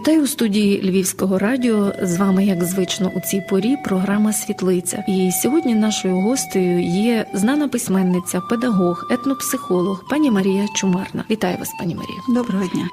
Вітаю у студії Львівського радіо. З вами, як звично, у цій порі програма Світлиця. І сьогодні нашою гостею є знана письменниця, педагог, етнопсихолог пані Марія Чумарна. Вітаю вас, пані Марія. Доброго дня.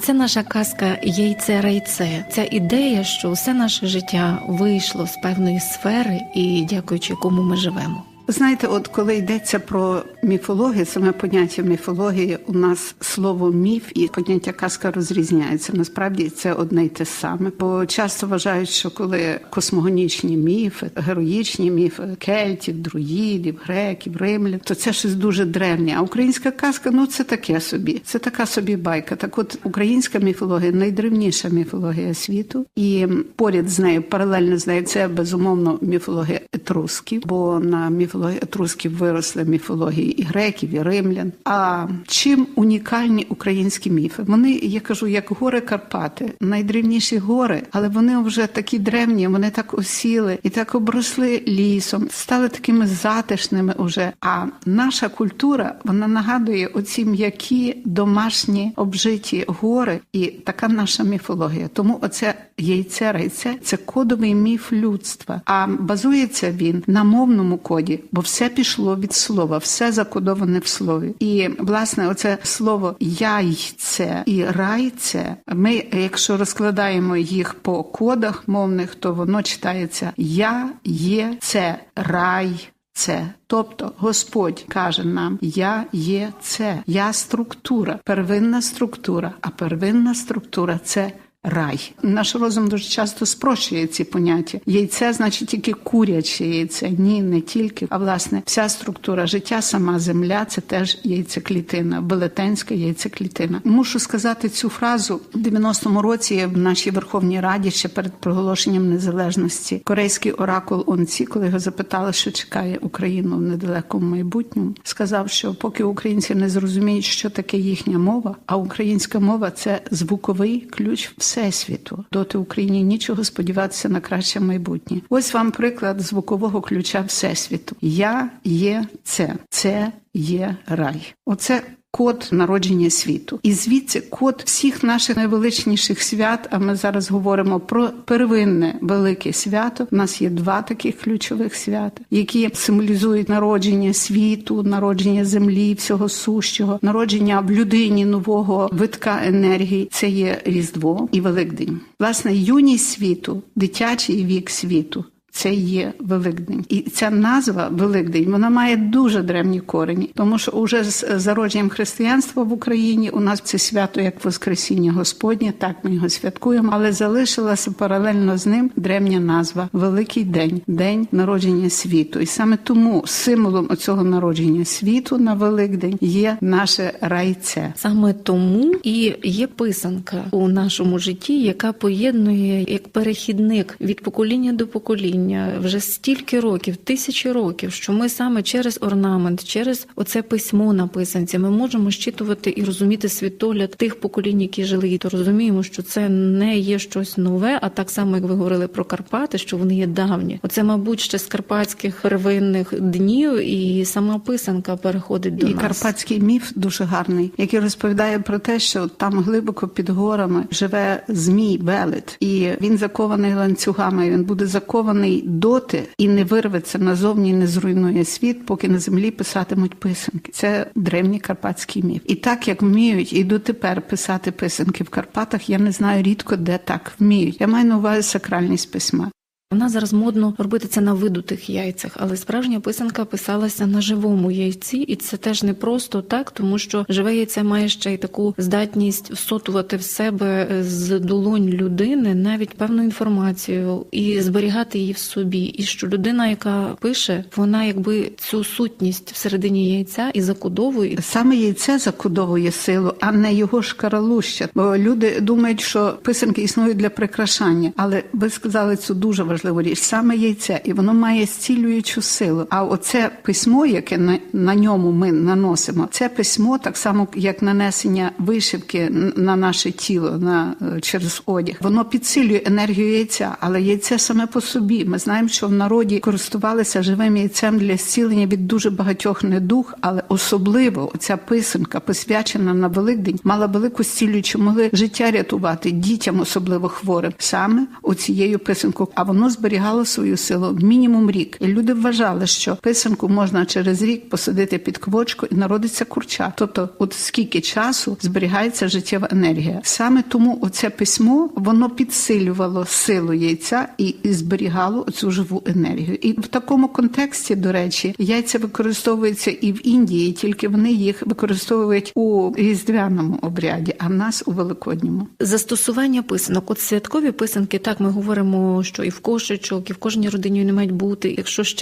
Це наша казка Яйце райце. Ця ідея, що все наше життя вийшло з певної сфери, і дякуючи кому ми живемо. Знаєте, от коли йдеться про міфологію, саме поняття міфології, у нас слово міф і поняття казка розрізняються. Насправді це одне й те саме. Бо часто вважають, що коли космогонічні міфи, героїчні міфи кельтів, друїдів, греків, римлян, то це щось дуже древнє. А українська казка ну це таке собі, це така собі байка. Так, от українська міфологія найдревніша міфологія світу, і поряд з нею, паралельно з нею, це безумовно міфологія етрусків, бо на міфології етрусків виросли міфології і греків, і римлян. А чим унікальні українські міфи? Вони, я кажу, як гори Карпати, найдревніші гори, але вони вже такі древні, вони так осіли і так обросли лісом, стали такими затишними уже. А наша культура вона нагадує оці м'які домашні обжиті гори, і така наша міфологія. Тому оце яйце райце це кодовий міф людства. А базується він на мовному коді, бо все пішло від слова, все закодоване в слові. І власне, оце слово яйце і райце. Ми, якщо розкладаємо їх по кодах мовних, то воно читається я є це рай. Це, тобто Господь каже нам: Я є це, я структура, первинна структура, а первинна структура це рай. Наш розум дуже часто спрощує ці поняття. Яйце значить тільки куряче яйце. Ні, не тільки. А власне, вся структура життя, сама земля це теж яйцеклітина, велетенська яйцеклітина. Мушу сказати цю фразу в 90-му році в нашій Верховній Раді ще перед проголошенням незалежності. Корейський оракул Онці, коли його запитали, що чекає Україну в недалекому майбутньому, сказав, що поки українці не зрозуміють, що таке їхня мова, а українська мова це звуковий ключ всесвіту. Доти Україні нічого сподіватися на краще майбутнє. Ось вам приклад звукового ключа всесвіту. Я є це, це є рай. Оце. Код народження світу, і звідси код всіх наших найвеличніших свят. А ми зараз говоримо про первинне велике свято. У нас є два таких ключових свята, які символізують народження світу, народження землі, всього сущого, народження в людині нового витка енергії. Це є Різдво і Великдень. Власне, юність світу, дитячий вік світу. Це є Великдень, і ця назва Великдень вона має дуже древні корені, тому що уже з зародженням християнства в Україні у нас це свято як Воскресіння Господнє, так ми його святкуємо, але залишилася паралельно з ним древня назва Великий День, День народження світу. І саме тому символом цього народження світу на Великдень є наше райце. Саме тому і є писанка у нашому житті, яка поєднує як перехідник від покоління до покоління вже стільки років, тисячі років, що ми саме через орнамент, через оце письмо на писанці, ми можемо щитувати і розуміти світогляд тих поколінь, які жили, і то розуміємо, що це не є щось нове, а так само, як ви говорили про Карпати, що вони є давні. Оце, мабуть, ще з карпатських первинних днів, і сама писанка переходить до і нас. карпатський міф дуже гарний, який розповідає про те, що там глибоко під горами живе змій Белет, і він закований ланцюгами. Він буде закований доти і не вирветься назовні, не зруйнує світ, поки на землі писатимуть писанки. Це древній карпатський міф. І так як вміють і дотепер писати писанки в Карпатах, я не знаю рідко де так вміють. Я маю на увазі сакральність письма. У нас зараз модно робити це на видутих яйцях, але справжня писанка писалася на живому яйці, і це теж не просто так, тому що живе яйце має ще й таку здатність всотувати в себе з долонь людини навіть певну інформацію і зберігати її в собі. І що людина, яка пише, вона якби цю сутність всередині яйця і закодовує. Саме яйце закодовує силу, а не його шкаралуща. Бо люди думають, що писанки існують для прикрашання, але ви сказали цю дуже важливу важливу річ, саме яйце, і воно має зцілюючу силу. А оце письмо, яке на, на ньому ми наносимо, це письмо, так само як нанесення вишивки на наше тіло на е, через одяг, воно підсилює енергію яйця, але яйце саме по собі. Ми знаємо, що в народі користувалися живим яйцем для зцілення від дуже багатьох недуг, але особливо ця писанка, посвячена на Великдень, мала велику зцілюючу, могли життя рятувати дітям, особливо хворим, саме оцією писанкою. А воно зберігало свою силу мінімум рік. І люди вважали, що писанку можна через рік посадити під квочку і народиться курча. Тобто, от скільки часу зберігається життєва енергія. Саме тому оце письмо воно підсилювало силу яйця і, зберігало цю живу енергію. І в такому контексті, до речі, яйця використовуються і в Індії, тільки вони їх використовують у різдвяному обряді, а в нас у великодньому. Застосування писанок, от святкові писанки, так ми говоримо, що і в кошечок, і в кожній родині вони мають бути. Якщо ж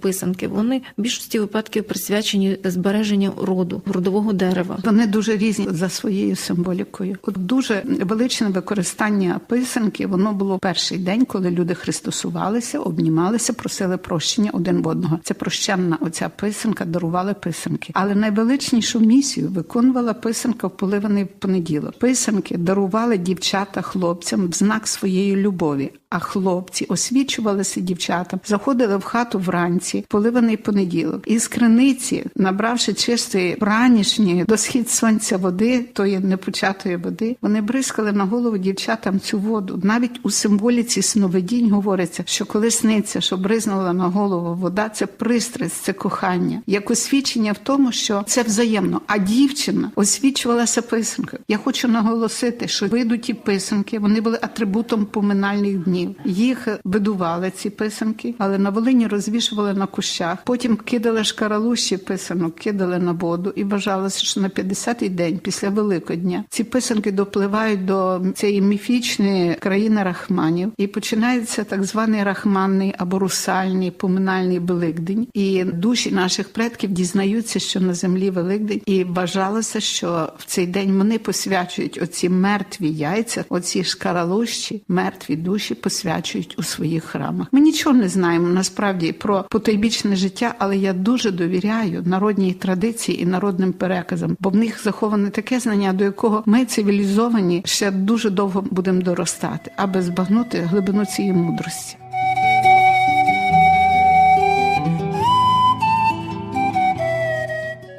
писанки, вони в більшості випадків присвячені збереженню роду, родового дерева. Вони дуже різні за своєю символікою. От дуже величне використання писанки. Воно було перший день, коли люди христосувалися, обнімалися, просили прощення один в одного. Це прощенна оця писанка, дарували писанки. Але найвеличнішу місію виконувала писанка в поливаний понеділок. Писанки дарували дівчата хлопцям в знак своєї любові. А хлопці освічувалися дівчатам, заходили в хату вранці, поливаний понеділок, і з криниці, набравши чистої ранішньої до схід сонця води, тої непочатої води, вони бризкали на голову дівчатам цю воду. Навіть у символіці сновидінь говориться, що коли сниться, що бризнула на голову вода, це пристрасть, це кохання, як освічення в тому, що це взаємно. А дівчина освічувалася писанкою. Я хочу наголосити, що видуті писанки вони були атрибутом поминальних днів. Їх видували ці писанки, але на Волині розвішували на кущах. Потім кидали шкаралущі писанок, кидали на воду, і вважалося, що на 50-й день після Великодня ці писанки допливають до цієї міфічної країни рахманів, і починається так званий рахманний або русальний поминальний Великдень. І душі наших предків дізнаються, що на землі Великдень, і вважалося, що в цей день вони посвячують оці мертві яйця, оці шкаралущі, мертві душі посвячують у своїх храмах. Ми нічого не знаємо насправді про потойбічне життя, але я дуже довіряю народній традиції і народним переказам, бо в них заховане таке знання, до якого ми цивілізовані ще дуже довго будемо доростати, аби збагнути глибину цієї мудрості.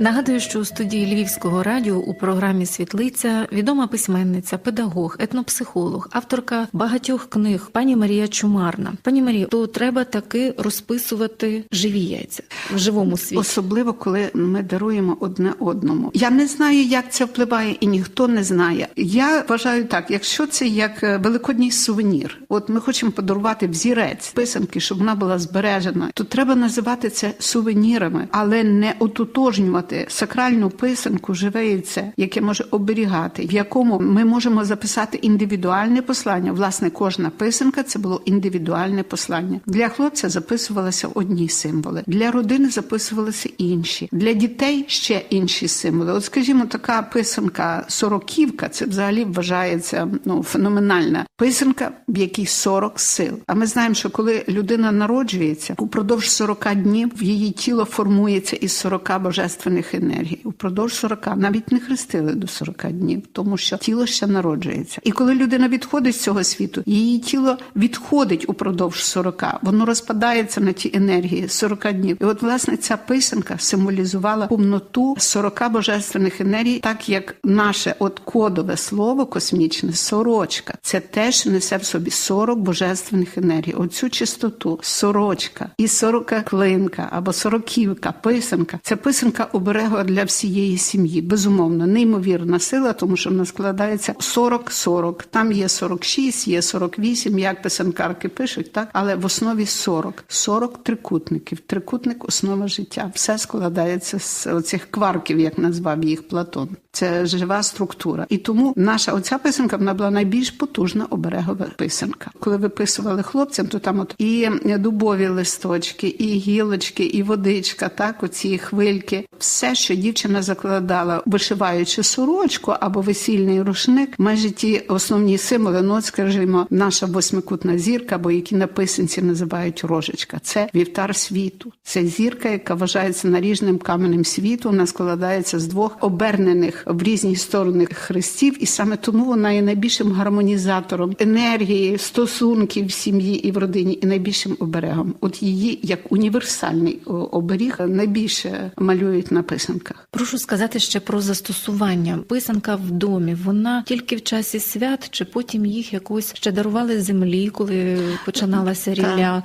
Нагадую, що у студії Львівського радіо у програмі Світлиця відома письменниця, педагог, етнопсихолог, авторка багатьох книг пані Марія Чумарна. Пані Марія, то треба таки розписувати живі яйця в живому світі. Особливо, коли ми даруємо одне одному. Я не знаю, як це впливає, і ніхто не знає. Я вважаю так: якщо це як е, великодній сувенір, от ми хочемо подарувати взірець писанки, щоб вона була збережена, то треба називати це сувенірами, але не ототожнювати сакральну писанку, живе яйце, яке може оберігати, в якому ми можемо записати індивідуальне послання. Власне, кожна писанка це було індивідуальне послання. Для хлопця записувалися одні символи, для родини записувалися інші, для дітей ще інші символи. От, скажімо, така писанка сороківка, це взагалі вважається ну феноменальна писанка, в якій 40 сил. А ми знаємо, що коли людина народжується, упродовж 40 днів в її тіло формується із 40 божественних енергій. Упродовж 40, навіть не хрестили до 40 днів, тому що тіло ще народжується. І коли людина відходить з цього світу, її тіло відходить упродовж 40, воно розпадається на ті енергії 40 днів. І от власне ця писанка символізувала повноту 40 божественних енергій, так як наше от кодове слово космічне сорочка. Це теж несе в собі 40 божественних енергій. Оцю чистоту, сорочка і сорокаклинка або сороківка, писанка. Це писанка оберега для всієї сім'ї. Безумовно, неймовірна сила, тому що вона складається 40-40. Там є 46, є 48, як писанкарки пишуть, так але в основі 40. 40 трикутників. Трикутник основа життя. Все складається з оцих кварків, як назвав їх Платон. Це жива структура. І тому наша оця писанка вона була найбільш потужна оберегова писанка. Коли виписували хлопцям, то там от і дубові листочки, і гілочки, і водичка, так, оці хвильки, все, що дівчина закладала, вишиваючи сорочку або весільний рушник, майже ті основні символи, ну от, скажімо, наша восьмикутна зірка, або які на писанці називають рожечка. Це вівтар світу. Це зірка, яка вважається наріжним каменем світу. Вона складається з двох обернених в різні сторони хрестів, і саме тому вона є найбільшим гармонізатором енергії, стосунків в сім'ї і в родині, і найбільшим оберегом. От її як універсальний оберіг найбільше малюють на писанках. Прошу сказати ще про застосування. Писанка в домі. Вона тільки в часі свят, чи потім їх якось ще дарували землі, коли починалася рілля,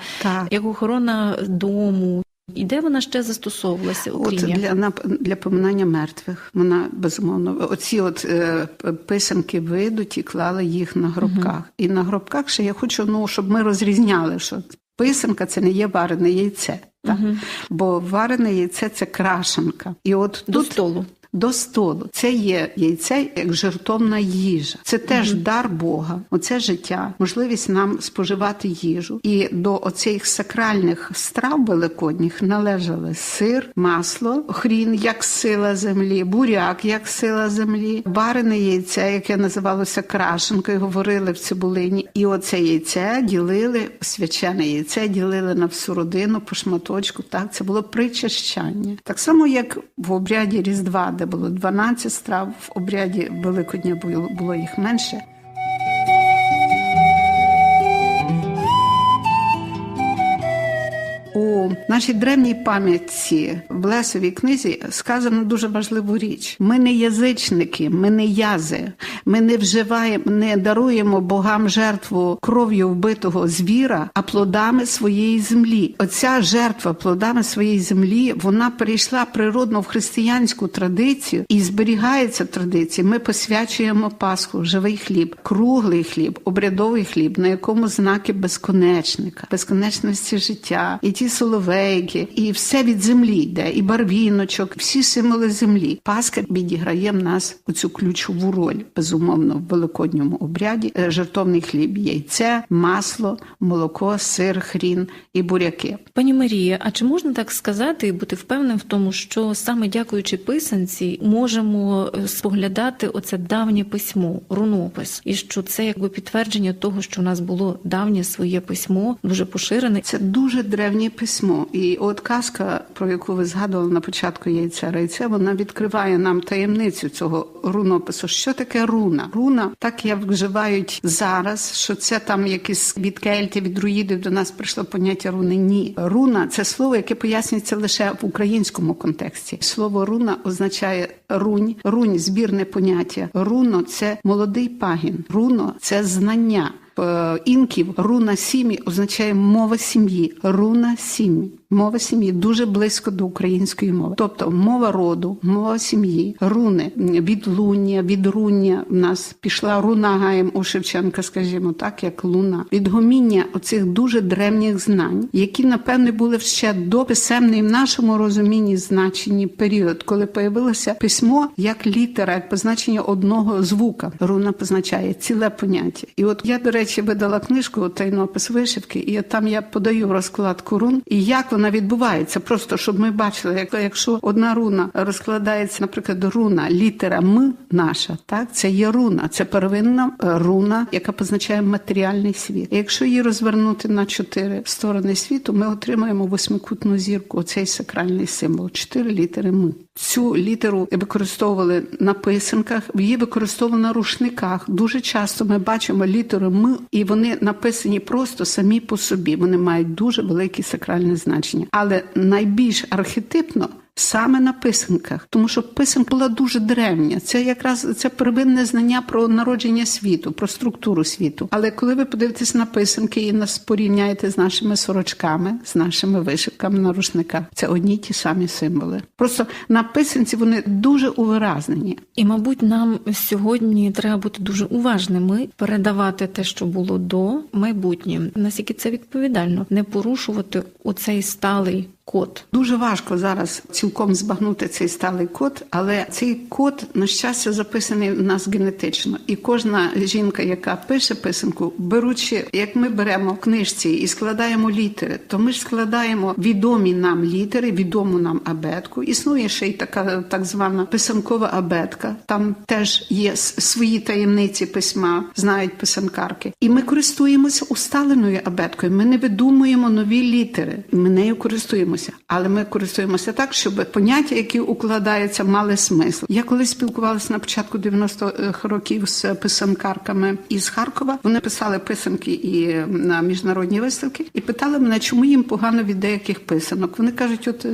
як охорона дому. І де вона ще застосовувалася, От окрім як? для на для поминання мертвих вона безумовно оці от е, писанки видуть і клали їх на гробках. І на гробках ще я хочу, ну щоб ми розрізняли, що писанка це не є варене яйце. Так? Бо варене яйце це крашенка. І от до тут столу. До столу. Це є яйце як жертовна їжа. Це теж дар Бога. Оце життя, можливість нам споживати їжу. І до оцих сакральних страв великодніх належали сир, масло, хрін як сила землі, буряк як сила землі, варене яйце, яке називалося крашенкою, говорили в цибулині. І оце яйце ділили, свячене яйце ділили на всю родину по шматочку. Так, це було причащання. Так само, як в обряді Різдва, де було 12 страв, в обряді Великодня було, їх менше. Нашій древній пам'ятці в Лесовій книзі сказано дуже важливу річ: ми не язичники, ми не язи, ми не вживаємо, не даруємо богам жертву кров'ю вбитого звіра, а плодами своєї землі. Оця жертва плодами своєї землі вона перейшла природно в християнську традицію і зберігається традиція. Ми посвячуємо Пасху, живий хліб, круглий хліб, обрядовий хліб, на якому знаки безконечника, безконечності життя, і ті соловейки, і все від землі йде, і барвіночок, всі символи землі. Пасха відіграє в нас оцю ключову роль, безумовно, в великодньому обряді. Е, Жертовний хліб, яйце, масло, молоко, сир, хрін і буряки. Пані Марія, а чи можна так сказати і бути впевненим в тому, що саме дякуючи писанці можемо е, споглядати оце давнє письмо, рунопис, і що це якби підтвердження того, що у нас було давнє своє письмо, дуже поширене. Це дуже древнє письмо. І от казка, про яку ви згадували на початку яйця райце, вона відкриває нам таємницю цього рунопису. Що таке руна? Руна, так як вживають зараз, що це там якісь від кельтів, від друїдів до нас прийшло поняття руни. Ні, руна це слово, яке пояснюється лише в українському контексті. Слово руна означає рунь, рунь збірне поняття. Руно це молодий пагін, руно це знання. Е, інків руна сім'ї означає мова сім'ї. Руна сім'ї. Мова сім'ї дуже близько до української мови. Тобто мова роду, мова сім'ї, руни, відлуння, відруння. В нас пішла руна гаєм у Шевченка, скажімо так, як луна. Відгоміння оцих дуже древніх знань, які, напевне, були ще до писемний в нашому розумінні значенні період, коли появилося письмо як літера, як позначення одного звука. Руна позначає ціле поняття. І от я, до речі, видала книжку Тайнопис вишивки, і там я подаю розкладку рун, і як вона відбувається, просто щоб ми бачили, як якщо одна руна розкладається, наприклад, руна, літера М наша, так це є руна, це первинна руна, яка позначає матеріальний світ. І якщо її розвернути на чотири сторони світу, ми отримаємо восьмикутну зірку, оцей сакральний символ, чотири літери М. Цю літеру використовували на писанках, її використовували на рушниках. Дуже часто ми бачимо літеру М, і вони написані просто самі по собі. Вони мають дуже велике сакральне значення. Але найбільш архетипно саме на писанках, тому що писанка була дуже древня. Це якраз це первинне знання про народження світу, про структуру світу. Але коли ви подивитесь на писанки і нас порівняєте з нашими сорочками, з нашими вишивками на рушниках, це одні ті самі символи. Просто на писанці вони дуже увиразнені. І, мабуть, нам сьогодні треба бути дуже уважними, передавати те, що було до майбутнім. Наскільки це відповідально, не порушувати оцей сталий код. Дуже важко зараз цілком збагнути цей сталий код, але цей код, на щастя, записаний в нас генетично. І кожна жінка, яка пише писанку, беручи, як ми беремо в книжці і складаємо літери, то ми ж складаємо відомі нам літери, відому нам абетку. Існує ще й така так звана писанкова абетка. Там теж є свої таємниці письма, знають писанкарки. І ми користуємося усталеною абеткою. Ми не видумуємо нові літери. Ми нею користуємося, але ми користуємося так, щоб поняття, які укладаються, мали смисл. Я колись спілкувалася на початку 90-х років з писанкарками із Харкова. Вони писали писанки і на міжнародні виставки, і питали мене, чому їм погано від деяких писанок. Вони кажуть, от.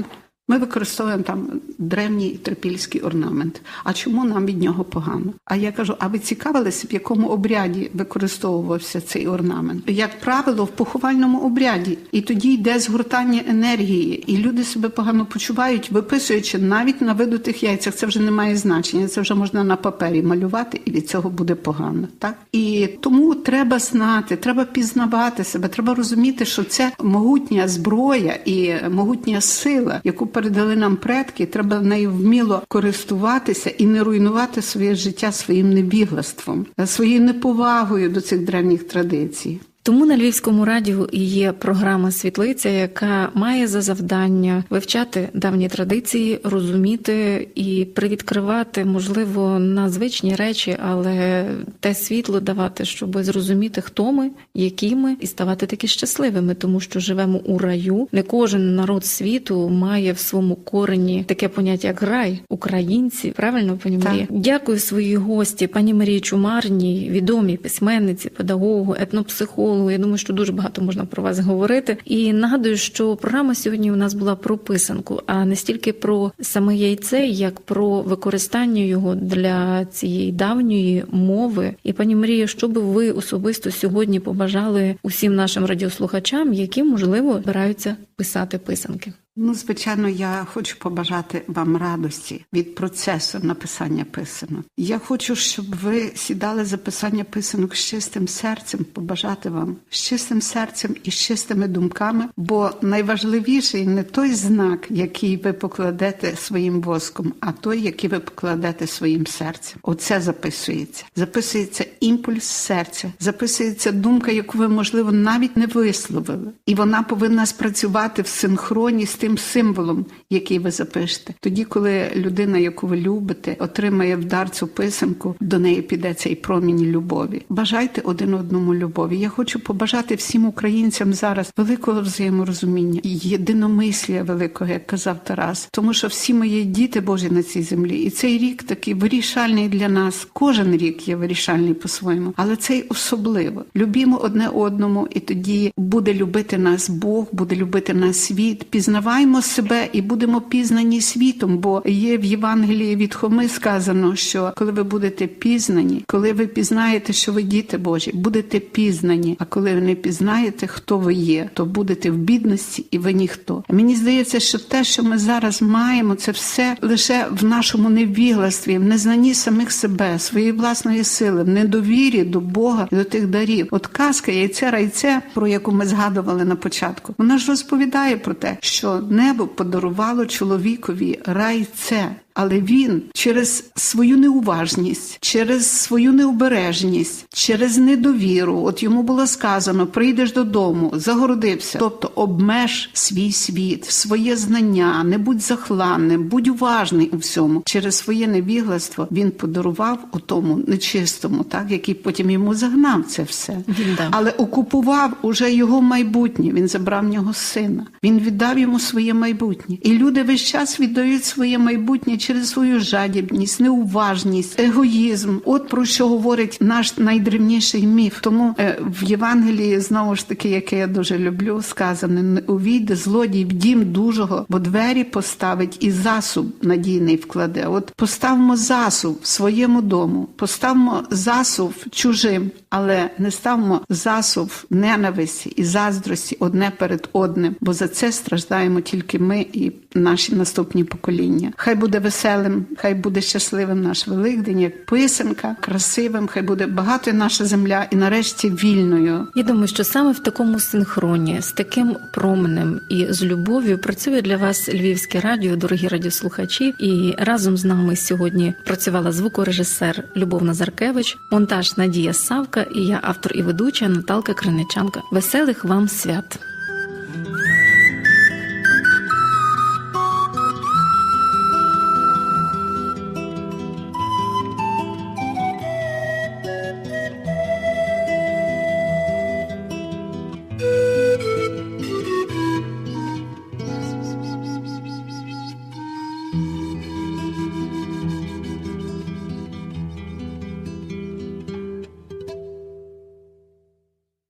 Ми використовуємо там древній трипільський орнамент. А чому нам від нього погано? А я кажу: а ви цікавилися, в якому обряді використовувався цей орнамент? Як правило, в поховальному обряді, і тоді йде згортання енергії, і люди себе погано почувають, виписуючи навіть на видутих яйцях. Це вже не має значення. Це вже можна на папері малювати, і від цього буде погано. Так і тому треба знати, треба пізнавати себе, треба розуміти, що це могутня зброя і могутня сила, яку передали нам предки. Треба нею вміло користуватися і не руйнувати своє життя своїм небіглаством, своєю неповагою до цих древніх традицій. Тому на Львівському радіо і є програма Світлиця, яка має за завдання вивчати давні традиції, розуміти і привідкривати, можливо, на звичні речі, але те світло давати, щоб зрозуміти, хто ми, які ми, і ставати таки щасливими, тому що живемо у раю. Не кожен народ світу має в своєму корені таке поняття, як рай, українці. Правильно пані Так. Дякую своїй гості, пані Марії Чумарній, відомій письменниці, педагогу, етнопсихологу. Я думаю, що дуже багато можна про вас говорити. І нагадую, що програма сьогодні у нас була про писанку, а не стільки про саме яйце, як про використання його для цієї давньої мови. І пані Марія, що би ви особисто сьогодні побажали усім нашим радіослухачам, які можливо збираються писати писанки? Ну, звичайно, я хочу побажати вам радості від процесу написання писанок. Я хочу, щоб ви сідали за писання писанок з чистим серцем, побажати вам з чистим серцем і з чистими думками. Бо найважливіший не той знак, який ви покладете своїм воском, а той, який ви покладете своїм серцем. Оце записується. Записується імпульс серця, записується думка, яку ви, можливо, навіть не висловили, і вона повинна спрацювати в синхроні з тим символом, який ви запишете. Тоді, коли людина, яку ви любите, отримає в дар цю писанку, до неї піде цей промінь любові. Бажайте один одному любові. Я хочу побажати всім українцям зараз великого взаєморозуміння, і єдиномислія великого, як казав Тарас, тому що всі є діти Божі на цій землі, і цей рік такий вирішальний для нас. Кожен рік є вирішальний по-своєму, але цей особливо. Любімо одне одному, і тоді буде любити нас Бог, буде любити нас світ. Пізнаваймо себе і будемо пізнані світом, бо є в Євангелії від Хоми сказано, що коли ви будете пізнані, коли ви пізнаєте, що ви діти Божі, будете пізнані. А коли ви не пізнаєте, хто ви є, то будете в бідності і ви ніхто. Мені здається, що те, що ми зараз маємо, це все лише в нашому невігластві, в незнанні самих себе, своєї власної сили, в недовірі до Бога і до тих дарів. От казка яйце райце, про яку ми згадували на початку, вона ж розповідає про те, що небо подарувало чоловікові райце. Але він через свою неуважність, через свою необережність, через недовіру, от йому було сказано: прийдеш додому, загородився, тобто обмеж свій світ, своє знання, не будь захланним, будь уважний у всьому. Через своє невігластво він подарував у тому нечистому, так який потім йому загнав це все, Віддав. але окупував уже його майбутнє. Він забрав в нього сина. Він віддав йому своє майбутнє, і люди весь час віддають своє майбутнє через свою жадібність, неуважність, егоїзм. От про що говорить наш найдревніший міф. Тому е, в Євангелії знову ж таки, яке я дуже люблю, сказано: не увійде злодій в дім дужого, бо двері поставить і засуб надійний вкладе. От поставмо засуб в своєму дому, поставмо засуб чужим, але не ставмо засуб ненависті і заздрості одне перед одним, бо за це страждаємо тільки ми і наші наступні покоління. Хай буде весна. Веселим, хай буде щасливим наш Великдень, як писанка, красивим, хай буде багато наша земля і нарешті вільною. Я думаю, що саме в такому синхроні, з таким променем і з любов'ю працює для вас Львівське радіо, дорогі радіослухачі. І разом з нами сьогодні працювала звукорежисер Любов Назаркевич, монтаж Надія Савка і я, автор і ведуча Наталка Криничанка. Веселих вам свят!